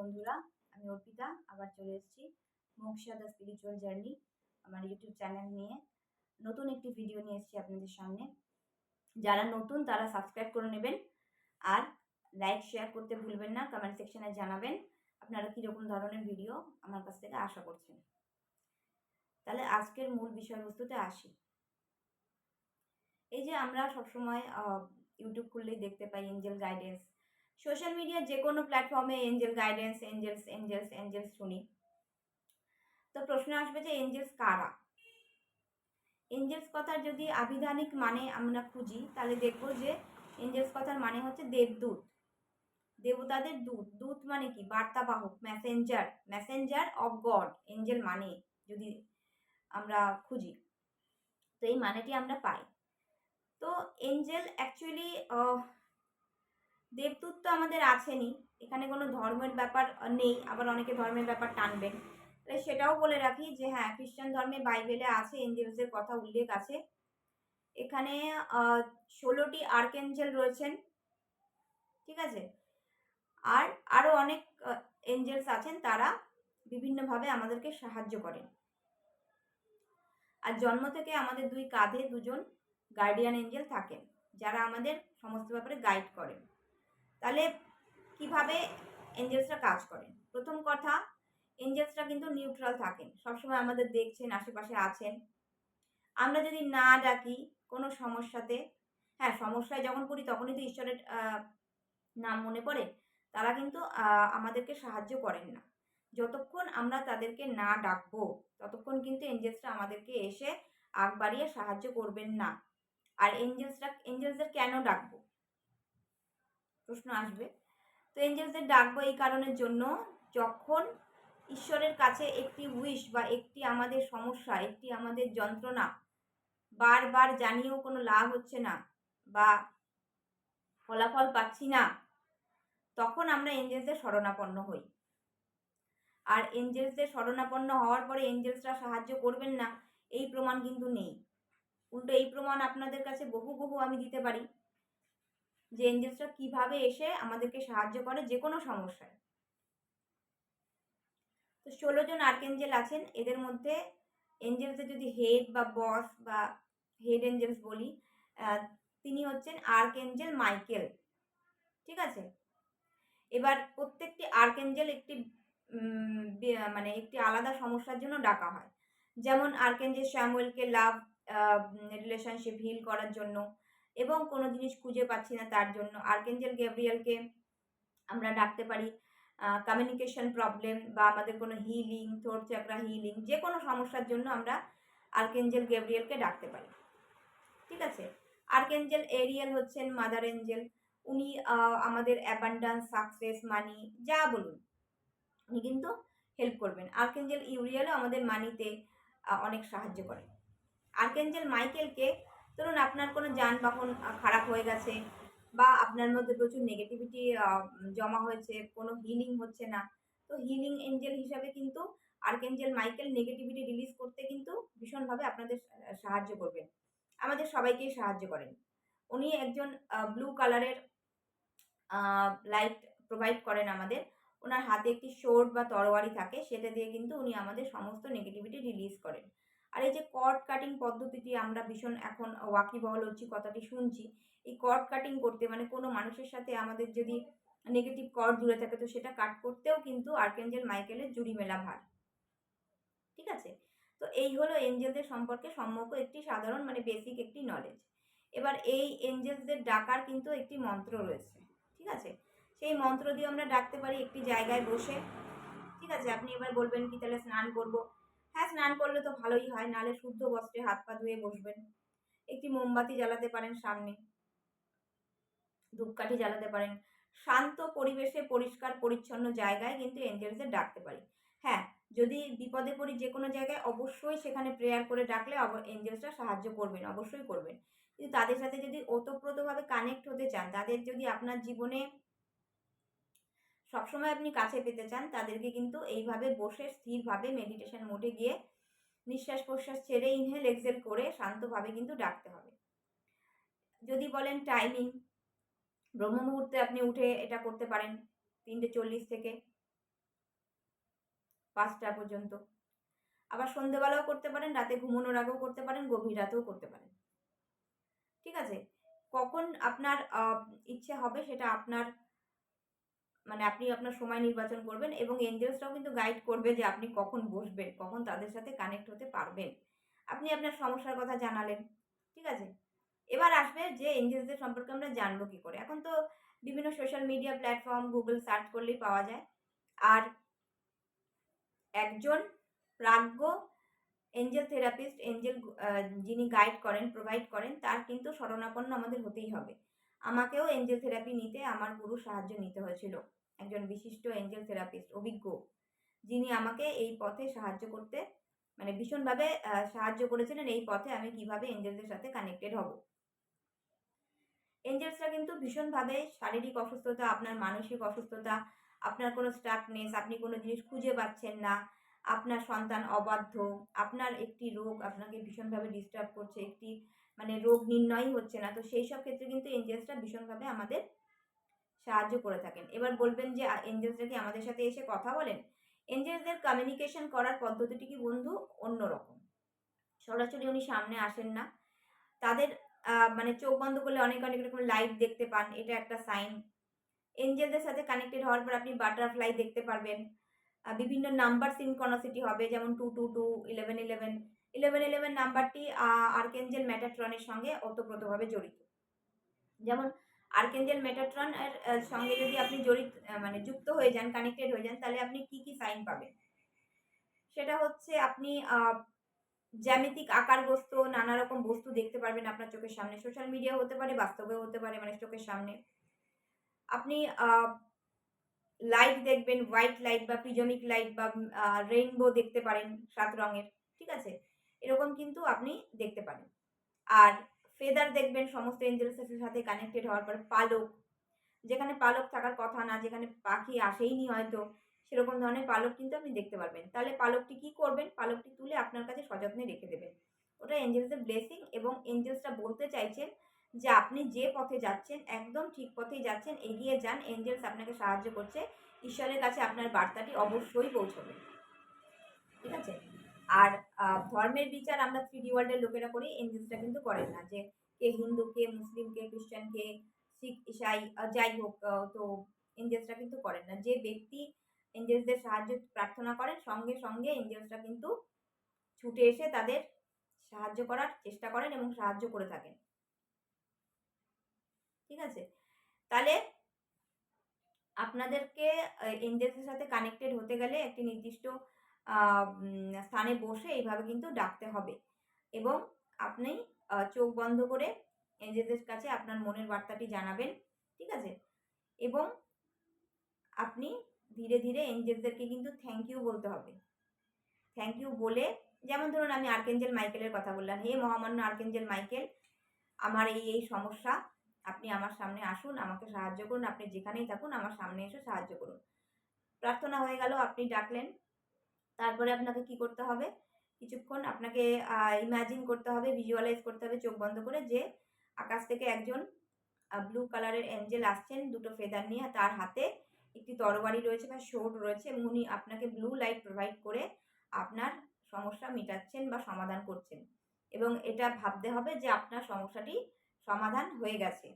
বন্ধুরা, আমি অর্পিতা, আবার চলে এসেছি মোক্ষা দ্য স্পিরিচুয়াল জার্নি আমার ইউটিউব চ্যানেল নিয়ে। নতুন একটি ভিডিও নিয়ে এসেছি আপনাদের সামনে। যারা নতুন, তারা সাবস্ক্রাইব করে নেবেন। আর লাইক শেয়ার করতে ভুলবেন না কমেন্ট সেকশনে জানাবেন আপনারা কীরকম ধরনের ভিডিও আমার কাছ থেকে আশা করছেন। তাহলে আজকের মূল বিষয়বস্তুতে আসি। এই যে আমরা সবসময় ইউটিউব খুললেই দেখতে পাই এঞ্জেল গাইডেন্স সোশ্যাল মিডিয়ার যে কোনো প্ল্যাটফর্মে angel guidance angels angels angels শুনি। তো প্রশ্ন আসবে যে এঞ্জেলস কারা? এঞ্জেলস কথার যদি আবিধানিক মানে আমরা খুঁজি, তাহলে দেখব যে এঞ্জেলস কথার মানে হচ্ছে দেবদূত। দেবতাদের দূত। দূত মানে কি? বার্তাবাহক messenger messenger of God angel মানে যদি আমরা খুঁজি। তো এই মানেটি আমরা পাই। তো এঞ্জেল অ্যাকচুয়ালি দেবদূত তো আমাদের আছেনই। এখানে কোনো ধর্মের ব্যাপার নেই, আবার অনেকে ধর্মের ব্যাপার টানবেন। তাই সেটাও বলে রাখি যে হ্যাঁ খ্রিস্টান ধর্মে বাইবেলে আছে এঞ্জেলসের কথা উল্লেখ আছে। এখানে ষোলোটি আর্কেঞ্জেল রয়েছেন, ঠিক আছে? আর আরও অনেক এঞ্জেলস আছেন, তারা বিভিন্নভাবে আমাদেরকে সাহায্য করেন। আর জন্ম থেকে আমাদের দুই কাঁধে দুজন গার্ডিয়ান এঞ্জেল থাকেন, যারা আমাদের সমস্ত ব্যাপারে গাইড করেন। তাহলে কীভাবে এঞ্জেলসরা কাজ করেন? প্রথম কথা এঞ্জেলসরা কিন্তু নিউট্রাল থাকেন। সবসময় আমাদের দেখছেন, আশেপাশে আছেন। আমরা যদি না ডাকি কোনো সমস্যাতে হ্যাঁ সমস্যায় যখন পড়ি তখনই তো ঈশ্বরের নাম মনে পড়ে। তারা কিন্তু আমাদেরকে সাহায্য করেন না। যতক্ষণ আমরা তাদেরকে না ডাকবো, ততক্ষণ কিন্তু এঞ্জেলসরা আমাদেরকে এসে আগ বাড়িয়ে সাহায্য করবেন না। আর এঞ্জেলসরা এঞ্জেলসদের কেন ডাকবো? প্রশ্ন আসবে। তো এঞ্জেলসদের ডাকবো এই কারণের জন্য, যখন ঈশ্বরের কাছে একটি উইশ বা একটি আমাদের সমস্যা, একটি আমাদের যন্ত্রণা বারবার জানিয়েও কোনো লাভ হচ্ছে না বা ফলাফল পাচ্ছি না, তখন আমরা এঞ্জেলসদের শরণাপন্ন হই। আর এঞ্জেলসদের শরণাপন্ন হওয়ার পরে এঞ্জেলসরা সাহায্য করবেন না, এই প্রমাণ কিন্তু নেই। উল্টো এই প্রমাণ আপনাদের কাছে বহু বহু আমি দিতে পারি। যে এঞ্জেলসরা কীভাবে এসে আমাদেরকে সাহায্য করে যে কোনো সমস্যায়। তো ষোলো জন আর্কেঞ্জেল আছেন, এদের মধ্যে এঞ্জেলসের যদি হেড বা বস বা হেড এঞ্জেলস বলি তিনি হচ্ছেন আর্কেঞ্জেল মাইকেল ঠিক আছে? এবার প্রত্যেকটি আর্কেঞ্জেল একটি মানে একটি আলাদা সমস্যার জন্য ডাকা হয়। যেমন আর্কেঞ্জেল শ্যামুয়েলকে লাভ রিলেশনশিপ হিল করার জন্য এবং কোনো জিনিস খুঁজে পাচ্ছি না তার জন্য। আর্কেঞ্জেল গ্যাব্রিয়েলকে আমরা ডাকতে পারি। কমিউনিকেশন প্রবলেম বা আমাদের কোনো হিলিং থ্রোট চাকরা হিলিং যে কোনো সমস্যার জন্য আমরা আর্কেঞ্জেল গ্যাব্রিয়েলকে ডাকতে পারি। ঠিক আছে? আর্কেঞ্জেল এরিয়াল হচ্ছেন মাদার এঞ্জেল। উনি আমাদের অ্যাবান্ডান্স সাকসেস মানি যা বলুন, উনি কিন্তু হেল্প করবেন। আর্কেঞ্জেল ইউরিয়ালও আমাদের মানিতে অনেক সাহায্য করে। আর্কেঞ্জেল মাইকেলকে ধরুন আপনার কোনো যানবাহন খারাপ হয়ে গেছে বা আপনার মধ্যে প্রচুর নেগেটিভিটি জমা হয়েছে, কোনো হিলিং হচ্ছে না, তো হিলিং এঞ্জেল হিসাবে কিন্তু আর্কেঞ্জেল মাইকেল নেগেটিভিটি রিলিজ করতে কিন্তু ভীষণভাবে আপনাদের সাহায্য করবেন। আমাদের সবাইকেই সাহায্য করেন। উনি একজন ব্লু কালারের লাইট প্রোভাইড করেন আমাদের। ওনার হাতে একটি শোর্ট বা তরোয়ারি থাকে, সেটা দিয়ে কিন্তু উনি আমাদের সমস্ত নেগেটিভিটি রিলিজ করেন। আর এই যে কট কাটিং পদ্ধতিটি আমরা ভীষণ এখন ওয়াকিবহল হচ্ছি কথাটি শুনছি, এই কট কাটিং করতে মানে কোনো মানুষের সাথে আমাদের যদি নেগেটিভ কট জুড়ে থাকে তো সেটা কাট করতেও কিন্তু আর্কেঞ্জেল মাইকেলের জুড়ি মেলা ভার। ঠিক আছে? তো এই হলো এঞ্জেলদের সম্পর্কে সম্যক একটি সাধারণ মানে বেসিক একটি নলেজ এবার এই এঞ্জেলসদের ডাকার কিন্তু একটি মন্ত্র রয়েছে। ঠিক আছে? সেই মন্ত্র দিয়ে আমরা ডাকতে পারি একটি জায়গায় বসে। ঠিক আছে? আপনি এবার বলবেন কি, তাহলে স্নান করব। হ্যাঁ স্নান করলে তো ভালোই হয় নালে শুদ্ধ বস্ত্রে হাত পা ধুয়ে বসবেন। একটি মোমবাতি জ্বালাতে পারেন সামনে। ধূপকাঠি জ্বালাতে পারেন। শান্ত পরিবেশে, পরিষ্কার, পরিচ্ছন্ন জায়গায় কিন্তু এঞ্জেলসদের ডাকতে পারি। হ্যাঁ যদি বিপদে পড়ি যে কোনো জায়গায়, অবশ্যই সেখানে প্রেয়ার করে ডাকলে এঞ্জেলসরা সাহায্য করবেন, অবশ্যই করবেন। কিন্তু তাদের সাথে যদি ওতপ্রোতভাবে কানেক্ট হতে চান, তাদের যদি আপনার জীবনে সবসময় আপনি কাছে পেতে চান, তাদেরকে কিন্তু এইভাবে বসে স্থিরভাবে মেডিটেশন মোডে গিয়ে নিঃশ্বাস প্রশ্বাস ছেড়ে ইনহেল এক্সেল করে শান্তভাবে কিন্তু ডাকতে হবে। যদি বলেন টাইমিং ব্রহ্ম মুহূর্তে আপনি উঠে এটা করতে পারেন তিনটে চল্লিশ থেকে পাঁচটা পর্যন্ত। আবার সন্ধেবেলাও করতে পারেন, রাতে ঘুমানোর আগেও করতে পারেন, গভীর রাতেও করতে পারেন। ঠিক আছে? কখন আপনার ইচ্ছে হবে সেটা আপনার মানে আপনি আপনার সময় নির্বাচন করবেন এবং এঞ্জেলসরাও কিন্তু গাইড করবে যে আপনি কখন বসবেন, কখন তাদের সাথে কানেক্ট হতে পারবেন। আপনি আপনার সমস্যার কথা জানালেন, ঠিক আছে? এবার আসবে যে এঞ্জেলসদের সম্পর্কে আমরা জানব কী করে। এখন তো বিভিন্ন social media platform Google search করলেই পাওয়া যায়। আর একজন প্রাজ্ঞ এঞ্জেল থেরাপিস্ট এঞ্জেল যিনি গাইড করেন প্রোভাইড করেন, তার কিন্তু শরণাপন্ন আমাদের হতেই হবে। আমাকেও এঞ্জেল থেরাপি নিতে, আমার গুরু সাহায্য নিতে হয়েছিল। একজন বিশিষ্ট এঞ্জেল থেরাপিস্ট অভিজ্ঞ, যিনি আমাকে এই পথে সাহায্য করতে মানে ভীষণভাবে সাহায্য করেছিলেন এই পথে আমি কীভাবে এঞ্জেলদের সাথে কানেক্টেড হব। এঞ্জেলসরা কিন্তু ভীষণভাবে শারীরিক অসুস্থতা, আপনার মানসিক অসুস্থতা, আপনার কোনো স্টাকনেস আপনি কোনো জিনিস খুঁজে পাচ্ছেন না, আপনার সন্তান অবাধ্য, আপনার একটি রোগ আপনাকে ভীষণভাবে ডিস্টার্ব করছে, একটি মানে রোগ নির্ণয়ই হচ্ছে না, তো সেই সব ক্ষেত্রে কিন্তু এঞ্জেলসরা ভীষণভাবে আমাদের সাহায্য করে থাকেন। এবার বলবেন যে এঞ্জেলসরা কি আমাদের সাথে এসে কথা বলেন? এঞ্জেলসদের কমিউনিকেশন করার পদ্ধতিটি কি বন্ধু? অন্যরকম। সরাসরি উনি সামনে আসেন না। তাদের মানে চোখ বন্ধ করলে অনেক অনেক রকম লাইট দেখতে পান। এটা একটা সাইন এঞ্জেলদের সাথে কানেক্টেড হওয়ার পর আপনি বাটারফ্লাই দেখতে পারবেন। বিভিন্ন নাম্বার সিনকনসিটি হবে, যেমন two two two eleven eleven eleven eleven নাম্বারটি আর্কেঞ্জেল ম্যাটাট্রনের সঙ্গে ওতপ্রোতভাবে জড়িত। যেমন আর্কেঞ্জেল মেটাট্রন এর সঙ্গে যদি আপনি জড়িত মানে যুক্ত হয়ে যান কানেক্টেড হয়ে যান, তাহলে আপনি কি কি সাইন পাবেন? সেটা হচ্ছে আপনি জ্যামিতিক আকার বস্তু, নানা রকম বস্তু দেখতে পারবেন আপনার চোখের সামনে। সোশ্যাল মিডিয়া হতে পারে, বাস্তবেও হতে পারে মানে চোখের সামনে। আপনি লাইট দেখবেন হোয়াইট লাইট বা প্রিজমিক লাইট বা রেইনবো দেখতে পারেন সাত রঙের, ঠিক আছে? এরকম কিন্তু আপনি দেখতে পারেন। আর ফেদার দেখবেন, সমস্ত এঞ্জেলসের সাথে কানেক্টেড হওয়ার পর পালক। যেখানে পালক থাকার কথা না, যেখানে পাখি আসেইনি হয়তো, সেরকম ধরনের পালক কিন্তু আপনি দেখতে পারবেন। তাহলে পালকটি কি করবেন? পালকটি তুলে আপনার কাছে সযত্নে রেখে দেবেন। ওটা এঞ্জেলসের ব্লেসিং এবং এঞ্জেলসটা বলতে চাইছেন যে আপনি যে পথে যাচ্ছেন, একদম ঠিক পথেই যাচ্ছেন, এগিয়ে যান। এঞ্জেলস আপনাকে সাহায্য করছে। ঈশ্বরের কাছে আপনার বার্তাটি অবশ্যই পৌঁছবে। ঠিক আছে? আর ধর্মের বিচার আমরা থ্রি ডি ওয়ার্ল্ডের লোকেরা করি এঞ্জেলসটা কিন্তু করেন না যে কে হিন্দু, কে মুসলিম, কে খ্রিস্টান, কে শিখ, ইসাই যাই হোক তো এঞ্জেলসটা কিন্তু করেন না। যে ব্যক্তি এঞ্জেলসদের সাহায্য প্রার্থনা করেন, সঙ্গে সঙ্গে এঞ্জেলসরা কিন্তু ছুটে এসে তাদের সাহায্য করার চেষ্টা করেন এবং সাহায্য করে থাকেন। ঠিক আছে? তাহলে আপনাদেরকে এঞ্জেলসের সাথে কানেক্টেড হতে গেলে একটি নির্দিষ্ট স্থানে বসে এইভাবে কিন্তু ডাকতে হবে। এবং আপনি চোখ বন্ধ করে এঞ্জেলদের কাছে আপনার মনের বার্তাটি জানাবেন, ঠিক আছে? এবং আপনি ধীরে ধীরে এঞ্জেলসদেরকে কিন্তু থ্যাংক ইউ বলতে হবে। থ্যাংক ইউ বলে, যেমন ধরুন আমি আর্কেঞ্জেল মাইকেলের কথা বললাম। হে মহামান্য আর্কেঞ্জেল মাইকেল আমার এই এই সমস্যা, আপনি আমার সামনে আসুন, আমাকে সাহায্য করুন, আপনি যেখানেই থাকুন, আমার সামনে এসে সাহায্য করুন। প্রার্থনা হয়ে গেল, আপনি ডাকলেন তারপরে আপনাকে কি করতে হবে? কিছুক্ষণ আপনাকে ইমাজিন করতে হবে ভিজুয়ালাইজ করতে হবে চোখ বন্ধ করে যে আকাশ থেকে একজন ব্লু কালারের অ্যাঞ্জেল আসছেন, দুটো ফেদার নিয়ে তার হাতে একটি তরবারি রয়েছে বা শোট রয়েছে এবং উনি আপনাকে ব্লু লাইট প্রোভাইড করে আপনার সমস্যা মেটাচ্ছেন বা সমাধান করছেন। এবং এটা ভাবতে হবে যে আপনার সমস্যাটি সমাধান হয়ে গেছে।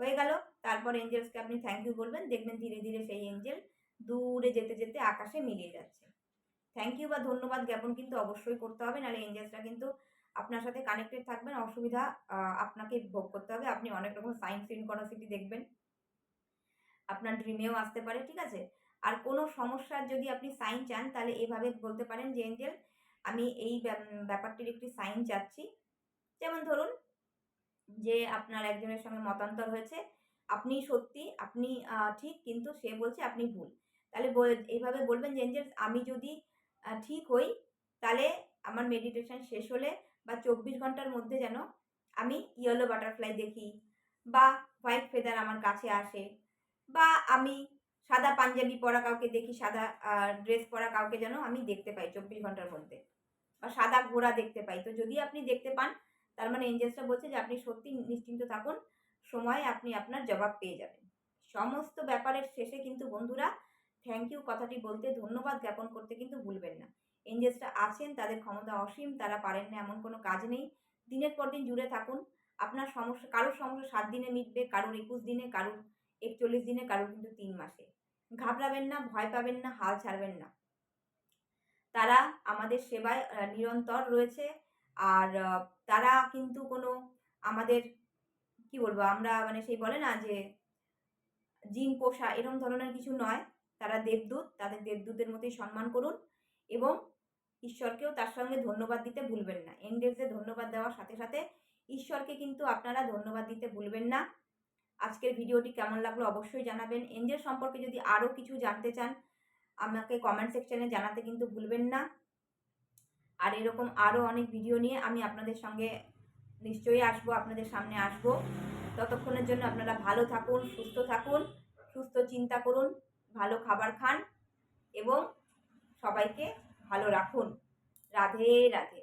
হয়ে গেল, তারপর এঞ্জেলসকে আপনি থ্যাংক ইউ বলবেন, দেখবেন ধীরে ধীরে সেই এঞ্জেল দূরে যেতে যেতে আকাশে মিলিয়ে যাচ্ছে। থ্যাংক ইউ বা ধন্যবাদ জ্ঞাপন কিন্তু অবশ্যই করতে হবে, নাহলে এঞ্জেলসটা কিন্তু আপনার সাথে কানেক্টেড থাকবেন, অসুবিধা আপনাকে ভোগ করতে হবে, আপনি অনেক রকম সাইন্স ইনকনসিটি দেখবেন, আপনার ড্রিমেও আসতে পারে, ঠিক আছে? আর কোনো সমস্যার যদি আপনি সাইন চান, তাহলে এভাবে বলতে পারেন যে এঞ্জেল আমি এই ব্যাপারটির একটি সাইন চাচ্ছি। যেমন ধরুন, যে আপনার একজনের সঙ্গে মতান্তর হয়েছে, আপনি সত্যি, আপনি ঠিক, কিন্তু সে বলছে আপনি ভুল। তাহলে এইভাবে বলবেন যে এঞ্জেলস আমি যদি ঠিক হই। তাহলে আমার মেডিটেশন শেষ হলে বা চব্বিশ ঘণ্টার মধ্যে যেন আমি ইয়েলো বাটারফ্লাই দেখি বা হোয়াইট ফেদার আমার কাছে আসে বা আমি সাদা পাঞ্জাবি পরা কাউকে দেখি, সাদা ড্রেস পরা কাউকে যেন আমি দেখতে পাই চব্বিশ ঘণ্টার মধ্যে বা সাদা ঘোড়া দেখতে পাই। তো যদি আপনি দেখতে পান, তার মানে এঞ্জেলসটা বলছে যে আপনি সত্যি নিশ্চিন্ত থাকুন, সময় আপনি আপনার জবাব পেয়ে যাবেন। সমস্ত ব্যাপারের শেষে কিন্তু বন্ধুরা থ্যাংক ইউ কথাটি বলতে ধন্যবাদ জ্ঞাপন করতে কিন্তু ভুলবেন না। এঞ্জেলসটা আছেন, তাদের ক্ষমতা অসীম, তারা পারেন না, এমন কোনো কাজ নেই। দিনের পর দিন জুড়ে থাকুন। আপনার সমস্যা, কারোর সমস্যা সাত দিনে মিটবে, কারোর একুশ দিনে, কারোর একচল্লিশ দিনে, কারোর কিন্তু তিন মাসে। ঘাবড়াবেন না, ভয় পাবেন না, হাল ছাড়বেন না। তারা আমাদের সেবায় নিরন্তর রয়েছে। আর তারা কিন্তু কোনো আমাদের, কি বলব, আমরা মানে সেই বলে না যে জিন পোষা, এরম ধরনের কিছু নয়। তারা দেবদূত, তাদের দেবদূতের মতোই সম্মান করুন এবং ঈশ্বরকেও তার সঙ্গে ধন্যবাদ দিতে ভুলবেন না। এন্ডেলসে ধন্যবাদ দেওয়ার সাথে সাথে ঈশ্বরকে কিন্তু আপনারা ধন্যবাদ দিতে ভুলবেন না। আজকের ভিডিওটি কেমন লাগল অবশ্যই জানাবেন। এঞ্জেল সম্পর্কে যদি আরও কিছু জানতে চান, আমাকে কমেন্ট সেকশনে জানাতে কিন্তু ভুলবেন না। আর এরকম আরও অনেক ভিডিও নিয়ে আমি আপনাদের সঙ্গে নিশ্চয়ই আসব, আপনাদের সামনে আসব। ততক্ষণের জন্য আপনারা ভালো থাকুন, সুস্থ থাকুন, সুস্থ চিন্তা করুন। ভালো খাবার খান এবং সবাইকে ভালো রাখুন। রাধে রাধে।